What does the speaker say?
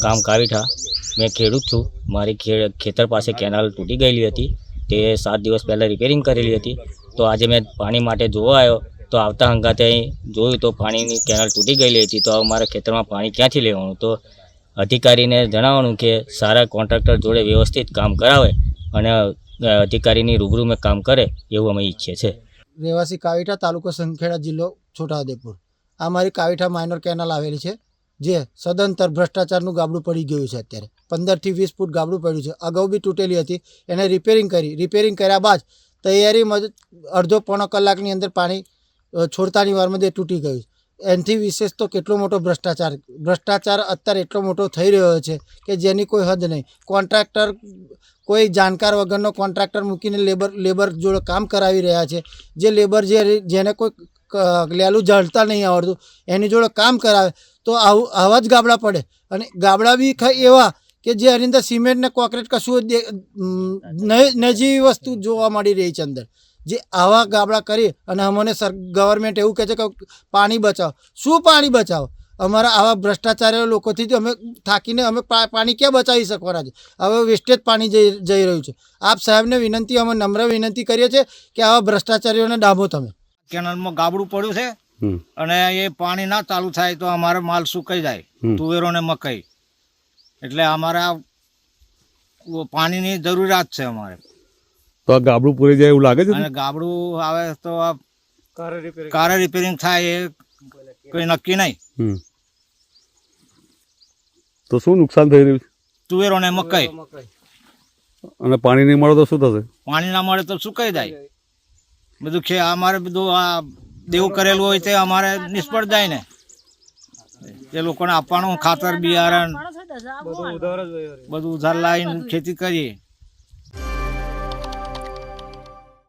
ગામ કાવીઠા મેં ખેડૂત છું. મારી ખેતર પાસે કેનાલ તૂટી ગયેલી હતી. તે સાત દિવસ પહેલાં રિપેરિંગ કરેલી હતી. તો આજે મેં પાણી માટે જોવા આવ્યો. તો આવતા હંગાતે અહીં જોયું તો પાણીની કેનાલ તૂટી ગયેલી હતી. તો હવે મારા ખેતરમાં પાણી ક્યાંથી લેવાનું? તો અધિકારીને જણાવવાનું કે સારા કોન્ટ્રાક્ટર જોડે વ્યવસ્થિત કામ કરાવે અને અધિકારીની રૂબરૂ મેં કામ કરે એવું અમે ઈચ્છીએ છીએ. રહેવાસી કાવીઠા તાલુકો સંખેડા જિલ્લો છોટાઉદેપુર. આ મારી કાવીઠા માઇનર કેનાલ આવેલી છે. જે સદંતર ભ્રષ્ટાચારનું ગાબડું પડી ગયું છે અત્યારે. પંદરથી વીસ ફૂટ ગાબડું પડ્યું છે. અગાઉ બી તૂટેલી હતી. એને રિપેરિંગ કરી. રિપેરિંગ કર્યા બાદ તૈયારીમાં અડધો પોણો કલાકની અંદર પાણી છોડતાની વારમાં જે તૂટી ગયું એનાથી વિશેષ તો કેટલો મોટો ભ્રષ્ટાચાર ભ્રષ્ટાચાર અત્યારે એટલો મોટો થઈ રહ્યો છે કે જેની કોઈ હદ નહીં. કોન્ટ્રાક્ટર કોઈ જાણકાર વગરનો કોન્ટ્રાક્ટર મૂકીને લેબર લેબર જોડે કામ કરાવી રહ્યા છે. જે લેબર જે જેને કોઈ લેલું જળતા નહીં આવડતું, એની જોડે કામ કરાવે. તો આવું આવા જ ગાબડા પડે. અને ગાબડા બી એવા કે જે એની અંદર સિમેન્ટ ને કોન્ક્રીટ કશું નજીવી વસ્તુ જોવા મળી રહી છે અંદર. જે આવા ગાબડા કરી અને અમને સર ગવર્મેન્ટ એવું કહે છે કે પાણી બચાવો. શું પાણી બચાવો? અમારા આવા ભ્રષ્ટાચારી લોકોથી જ અમે થાકીને અમે પાણી ક્યાં બચાવી શકવાના છે? હવે વેસ્ટેજ પાણી જઈ જઈ રહ્યું છે. આપ સાહેબને વિનંતી, અમે નમ્ર વિનંતી કરીએ છીએ કે આવા ભ્રષ્ટાચારીઓને ડામો તમે. કેનાલમાં ગાબડું પડ્યું છે. અને એ પાણી ના ચાલુ થાય તો અમારે માલ સુકાઈ જાય તુવેરો ને મકાઈ. એટલે અમારે આ પાણીની જરૂરિયાત છે અમારે. તો ગાબડું પૂરી જાય એવું લાગે છે અને ગાબડું આવે તો આ કારે રિપેરિંગ થાય એ કોઈ નક્કી નહીં. હમ. તો શું નુકસાન થઈ રહ્યું તુવેરો ને મકાઈ. અને પાણી નહીં મળે તો શું થશે? પાણી ના મળે તો સુકાઈ જાય. બધું છે અમારે બધું આ દેવું કરેલું હોય તે અમારે નિષ્ફળ જાય ને. એ લોકોને આપવાનું ખાતર બિયારણ બધું ઉધાર લાવીને ખેતી કરીએ.